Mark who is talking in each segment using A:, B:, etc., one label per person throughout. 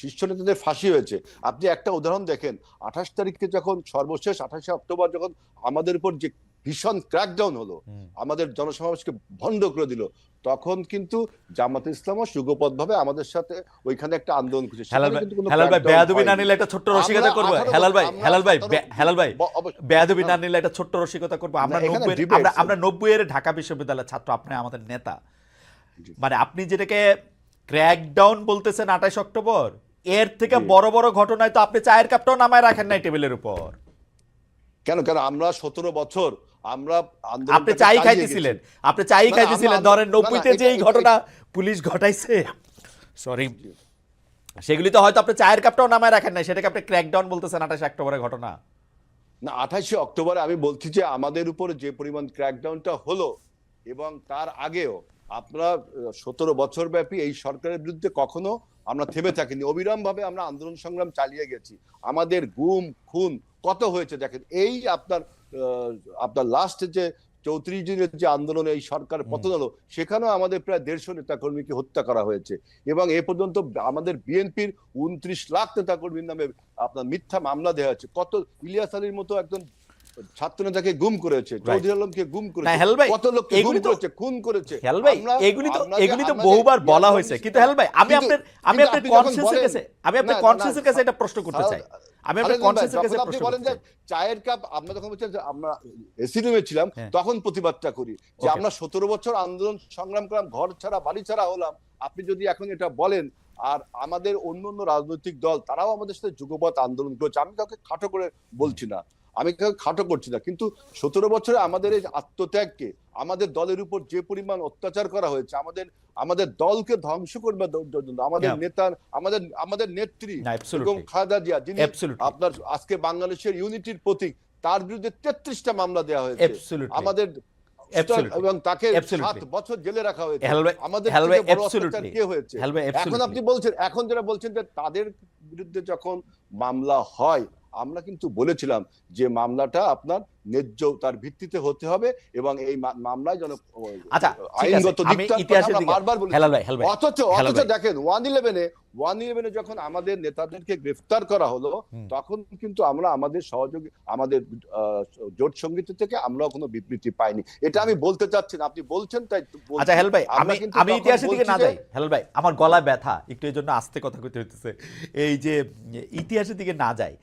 A: শীর্ষ নেতাদের ফাঁসি হয়েছে। আপনি একটা উদাহরণ দেখেন আঠাশ তারিখে যখন সর্বশেষ আঠাশে অক্টোবর যখন আমাদের উপর যে ভীষণ ক্র্যাকডাউন হলো আমাদের জনসমাবেশকে ভণ্ড করে দিল তখন কিন্তু জামাত ইসলামও সুগপথভাবে আমাদের সাথে ওইখানে একটা আন্দোলন করছে।
B: হেলাল ভাই বেয়াদবি না নিলে একটা ছোট্ট রসিকতা করব। হেলাল ভাই হেলাল ভাই হেলাল ভাই বেয়াদবি না। নিলে একটা ছোট্ট রসিকতা করব। আমরা
A: না, এখানে
B: নব্বই
A: debate
B: আমরা আমরা নব্বই এর ঢাকা বিশ্ববিদ্যালয়ের ছাত্র আপনি আমাদের নেতা। মানে আপনি যেটাকে ক্র্যাকডাউন বলতেছেন আঠাশ অক্টোবর এর থেকে বড় বড় ঘটনায় তো আপনি চায়ের কাপটাও নামায় রাখেন নাই টেবিলের উপর।
A: কেন কেন? আমরা সতেরো বছর আমরা
B: আপনি চাই খাইতেছিলেন। আপনি চাই খাইতেছিলেন। ধরেন নব্বইতে যে এই ঘটনা পুলিশ ঘটাইছে সরি সেগুলি তো হয়তো আপনি চায়ের কাপটাও নামায় রাখেন নাই সেটাকে আপনি ক্র্যাকডাউন বলতেছেন আঠাশ অক্টোবরের ঘটনা।
A: না আঠাশে অক্টোবরে আমি বলছি যে আমাদের উপরে যে পরিমাণ ক্র্যাকডাউনটা হলো এবং তার আগেও আপনারা সতেরো বছর ব্যাপী এই সরকারের বিরুদ্ধে কখনো আমরা থেমে থাকিনি। অবিরাম ভাবে আমরা আন্দোলন সংগ্রাম চালিয়ে গেছি। আমাদের গুম খুন কত হয়েছে দেখেন। এই আপনার আপনার লাস্টে যে চৌত্রিশ দিনের যে আন্দোলনে এই সরকার পতন হলো সেখানেও আমাদের প্রায় দেড়শো নেতা কর্মীকে হত্যা করা হয়েছে। এবং এ পর্যন্ত আমাদের বিএনপির উনত্রিশ লাখ নেতা কর্মীর নামে আপনার মিথ্যা মামলা দেওয়া হয়েছে। কত ইলিয়াস আলীর মতো একজন ছাত্র নেতাকে গুম করেছে চৌধুরী আলমকে গুম করেছে কত লোককে গুম করেছে খুন করেছে।
B: হেল ভাই এগুলি তো এগুলি তো বহুবার বলা হয়েছে। কিন্তু হেল ভাই আমি আপনার আমি আপনার
A: বলেন-
B: কাছে আমি আপনার কনসিয়াসের কাছে এটা প্রশ্ন করতে চাই। আমি আপনার কনসিয়াসের কাছে প্রশ্ন
A: বলেন যে চায়ের কাপ আমরা যখন বলছেন আমরা এসি রুমে ছিলাম
B: হ্যাঁ।
A: তখন প্রতিবাদটা করি যে আমরা সতেরো বছর আন্দোলন সংগ্রাম করলাম ঘর ছাড়া বাড়ি ছাড়া হলাম। আপনি যদি এখন এটা বলেন আর আমাদের অন্য অন্য রাজনৈতিক দল তারাও আমাদের সাথে যুগপৎ আন্দোলন করেছে। আমি কাউকে খাটো করে বলছি না। আমি খাটো করছি না? কিন্তু সতেরো বছরে আমাদের এই আত্মত্যাগকে আমাদের দলের উপর যে পরিমাণ অত্যাচার করা হয়েছে আমাদের আমাদের দলকে ধ্বংস করবে আমাদের নেতা আমাদের আমাদের নেত্রী এবং খালেদা জিয়া যিনি আপনার আজকে বাংলাদেশের ইউনিটির প্রতীক তার বিরুদ্ধে তেত্রিশটা মামলা দেওয়া হয়েছে। আমাদের এবং তাকে সাত বছর জেলে রাখা হয়েছে। আমাদের
B: হেল ভাই,
A: থেকে বড়
B: absolutely.
A: অত্যাচার কে হয়েছে? এখন. আপনি বলছেন এখন যেটা বলছেন যে তাদের বিরুদ্ধে যখন মামলা হয় আমরা কিন্তু বলেছিলাম যে মামলাটা আপনার ন্যায্য তার ভিত্তিতে হতে হবে এবং এই মামলায় যেন
B: আচ্ছা।
A: আইনগত আমরা বারবার অথচ অথচ দেখেন ওয়ান ইলেভেনে ওয়ান ইলেভেনে যখন আমাদের নেতাদেরকে গ্রেফতার করা হলো তখন কিন্তু আমরা আমাদের সহযোগী আমাদের জোট সংগীত থেকে আমরাও কোনো বিবৃতি পাইনি। এটা আমি বলতে চাচ্ছি না। আপনি বলছেন তাই।
B: আচ্ছা হেল ভাই আমি আমি ইতিহাসের দিকে না যাই। হেল ভাই আমার গলায় ব্যথা একটু এই জন্য আস্তে কথা কইতে হইতেছে। এই যে ইতিহাসের দিকে না যাই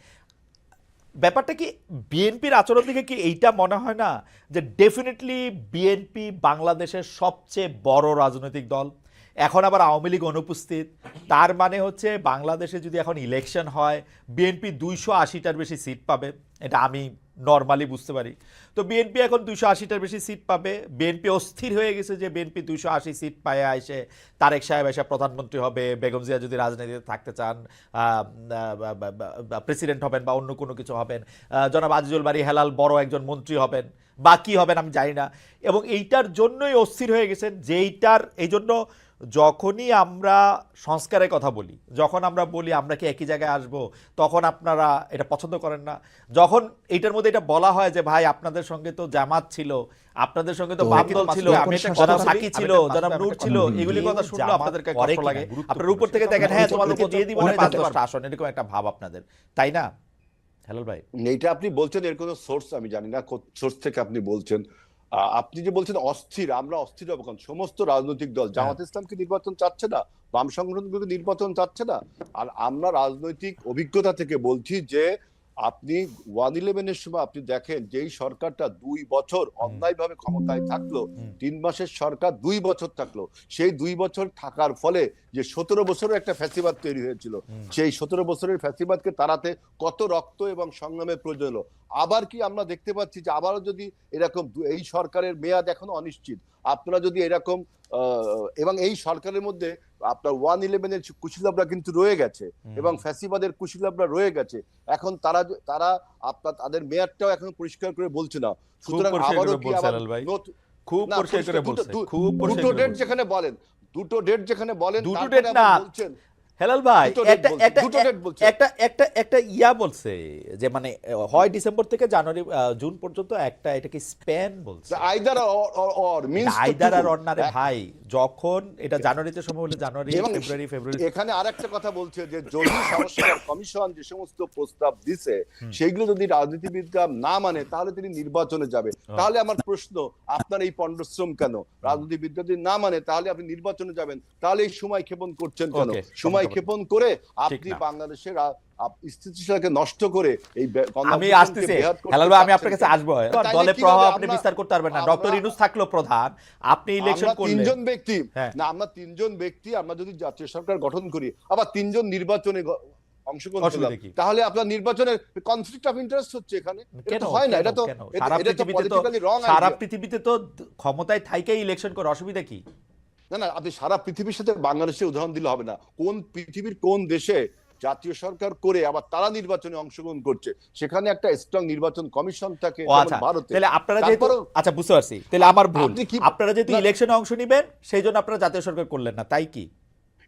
B: ব্যাপারটা কি বিএনপির আচরণ থেকে কি এইটা মনে হয় না যে ডেফিনেটলি বিএনপি বাংলাদেশের সবচেয়ে বড় রাজনৈতিক দল? এখন আবার আওয়ামী লীগ অনুপস্থিত। তার মানে হচ্ছে বাংলাদেশে যদি এখন ইলেকশন হয় বিএনপি দুইশো আশিটার বেশি সিট পাবে। এটা আমি নর্মালি বুঝতে পারি। তো বিএনপি এখন দুইশো আশিটার বেশি সিট পাবে। বিএনপি অস্থির হয়ে গেছে যে বিএনপি দুইশো আশি সিট পায় এসে তারেক সাহেব এসে প্রধানমন্ত্রী হবে, বেগম জিয়া যদি রাজনীতিতে থাকতে চান প্রেসিডেন্ট হবেন বা অন্য কোনো কিছু হবেন জনাব আজিজুল বাড়ি হেলাল বড় একজন মন্ত্রী হবেন বা কী হবেন আমি জানি না। এবং এইটার জন্যই অস্থির হয়ে গেছেন যেইটার এই জন্য যখনই আমরা সংস্কারের কথা বলি যখন আমরা বলি আমরা কি একই জায়গায় আসব তখন আপনারা এটা পছন্দ করেন না। যখন এইটার মধ্যে এটা বলা হয় যে ভাই আপনাদের সঙ্গে তো জামাত ছিল আপনাদের সঙ্গে তো
C: তো
B: বাম
C: একই
B: দল
C: তো
B: ছিল জনাব সাকি ছিল জনাব নূর ছিল এগুলি কথা শুনলে
C: জামাত
B: আপনাদেরকে কষ্ট লাগে। আপনার উপর থেকে দেখেন হ্যাঁ তোমাদেরকে দিয়ে দিব আসন। এরকম একটা ভাব আপনাদের। তাই না? হ্যালো ভাই।
A: এটা আপনি বলছেন এর কোনো সোর্স আমি জানি না সোর্স থেকে আপনি বলছেন। আপনি যে বলছেন অস্থির আমরা অস্থির হব কারণ সমস্ত রাজনৈতিক দল জামাত ইসলামকে নির্বাচন চাচ্ছে না বাম সংগঠনগুলোকে নির্বাচন চাচ্ছে না। আর আমরা রাজনৈতিক অভিজ্ঞতা থেকে বলছি যে আপনি ওয়ান ইলেভেনের সময় আপনি দেখেন যেই সরকারটা দুই বছর অন্যায়ভাবে ক্ষমতায় থাকল তিন মাসের সরকার দুই বছর থাকল সেই দুই বছর থাকার ফলে যে সতেরো বছরের একটা ফ্যাসিবাদ তৈরি হয়েছিল সেই সতেরো বছরের ফ্যাসিবাদকে তাড়াতে কত রক্ত এবং সংগ্রামের প্রয়োজন হলো? আবার কি আমরা দেখতে পাচ্ছি যে আবারও যদি এরকম এই সরকারের মেয়াদ এখনও অনিশ্চিত আপনারা যদি এরকম এবং এই সরকারের মধ্যে আপনার ওয়ান ইলেভেনের কুশীলবরা কিন্তু রয়ে গেছে এবং ফ্যাসিবাদের কুশীলবরা রয়ে গেছে এখন তারা তারা আপনার তাদের মেয়াদটাও এখন পরিষ্কার করে বলছে না সুতরাং আবারও কি আবার।
B: খুব পরিষ্কার করে বলছে খুব
A: দুটো ডেট যেখানে বলেন দুটো ডেট যেখানে বলেন
B: দুটো
A: ডেট
B: না। হেলাল ভাই একটা একটা
A: দুটো date বলছে।
B: একটা একটা একটা ইয়া বলছে যে মানে হয় ডিসেম্বর থেকে জানুয়ারি আহ, জুন পর্যন্ত একটা এটাকে স্প্যান বলছে।
A: আইদার অর মিন্স
B: আইদার আর অন্যারে ভাই। যখন এটা জানুয়ারিতে সময় হলে জানুয়ারি ফেব্রুয়ারি ফেব্রুয়ারি।
A: এখানে আরেকটা কথা বলছে যে যদি সংস্কার কমিশন যে সমস্ত প্রস্তাব দিছে সেইগুলো যদি রাজনীতিবিদরা না মানে তাহলে তিনি নির্বাচনে যাবে। তাহলে আমার প্রশ্ন আপনার এই পণ্ডশ্রম কেন? রাজনীতিবিদরা যদি না মানে তাহলে আপনি নির্বাচনে যাবেন। তাহলে এই সময় ক্ষেপণ করছেন কেন? সময় ক্ষেপণ করে আপনি বাংলাদেশের স্থিতিশীলতাকে নষ্ট করে এই
B: আমি আসতেছি। হেলাল ভাই আমি আপনার কাছে আসব। দলে প্রভাব আপনি বিস্তার করতে পারবেন না। ডক্টর ইনুস থাকল প্রধান। আপনি ইলেকশন করলেন।
A: তিনজন ব্যক্তি।
B: হ্যাঁ।
A: না আমরা তিনজন ব্যক্তি আমরা যদি জাতীয় সরকার গঠন করি আবার তিনজন নির্বাচনে অংশগ্রহণ করলাম? তাহলে আপনার নির্বাচনের কনফ্লিক্ট অফ ইন্টারেস্ট হচ্ছে এখানে। এটা হয় না এটা তো? এটা- তো
B: পৃথিবীতে তো সারা পৃথিবীতে তো ক্ষমতায় থাইকেই ইলেকশন করে অসুবিধা কি?
A: না না আপনি সারা পৃথিবীর সাথে বাংলাদেশের উদাহরণ দিলে হবে না। কোন পৃথিবীর কোন দেশে জাতীয় সরকার করে আবার তারা নির্বাচনে অংশগ্রহণ করছে। সেখানে একটা স্ট্রং নির্বাচন কমিশন থাকে
B: আচ্ছা।
A: ভারতে।
B: তাহলে আপনারা যেহেতু আচ্ছা বুঝতে পারছি। তাহলে আমার ভুল।
A: আপনি
B: আপনারা যেহেতু ইলেকশনে অংশ নেবেন সেই জন্য আপনারা জাতীয় সরকার করলেন না। তাই কি?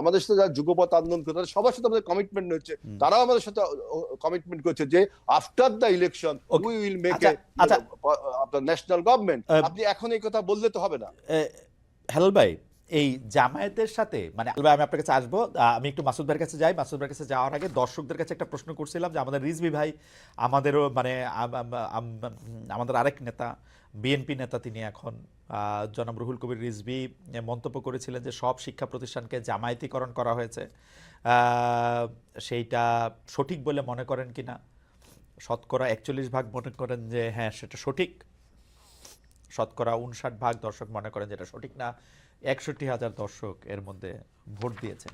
A: আমাদের সাথে যারা যুগপথ আন্দোলন করে তারা সবার সাথে আমাদের কমিটমেন্ট রয়েছে। তারাও আমাদের সাথে কমিটমেন্ট করছে যে after the election we will make. আপনার ন্যাশনাল গভর্নমেন্ট আপনি এখন এই কথা বললে তো হবে না।
B: হেলাল ভাই এই জামায়াতের সাথে মানে ভাই, আমি আপনার কাছে আসব। আমি একটু মাসুদ ভাইয়ের কাছে যাই। মাসুদ ভাইয়ের কাছে যাওয়ার আগে দর্শকদের কাছে একটা প্রশ্ন করছিলাম যে আমাদের রিজভি ভাই আমাদেরও মানে আম- আম- আম- আমাদের আরেক নেতা বিএনপি নেতা তিনি এখন জনাব রুহুল কবির রিজভি মন্তব্য করেছিলেন যে সব শিক্ষা প্রতিষ্ঠানকে জামায়াতিকরণ করা হয়েছে। সেইটা সঠিক বলে মনে করেন কি না? শতকরা একচল্লিশ ভাগ মনে করেন যে হ্যাঁ সেটা সঠিক। শতকরা উনষাট ভাগ দর্শক মনে করেন যেটা সঠিক না। একষট্টি হাজার দর্শক এর মধ্যে ভোট দিয়েছেন।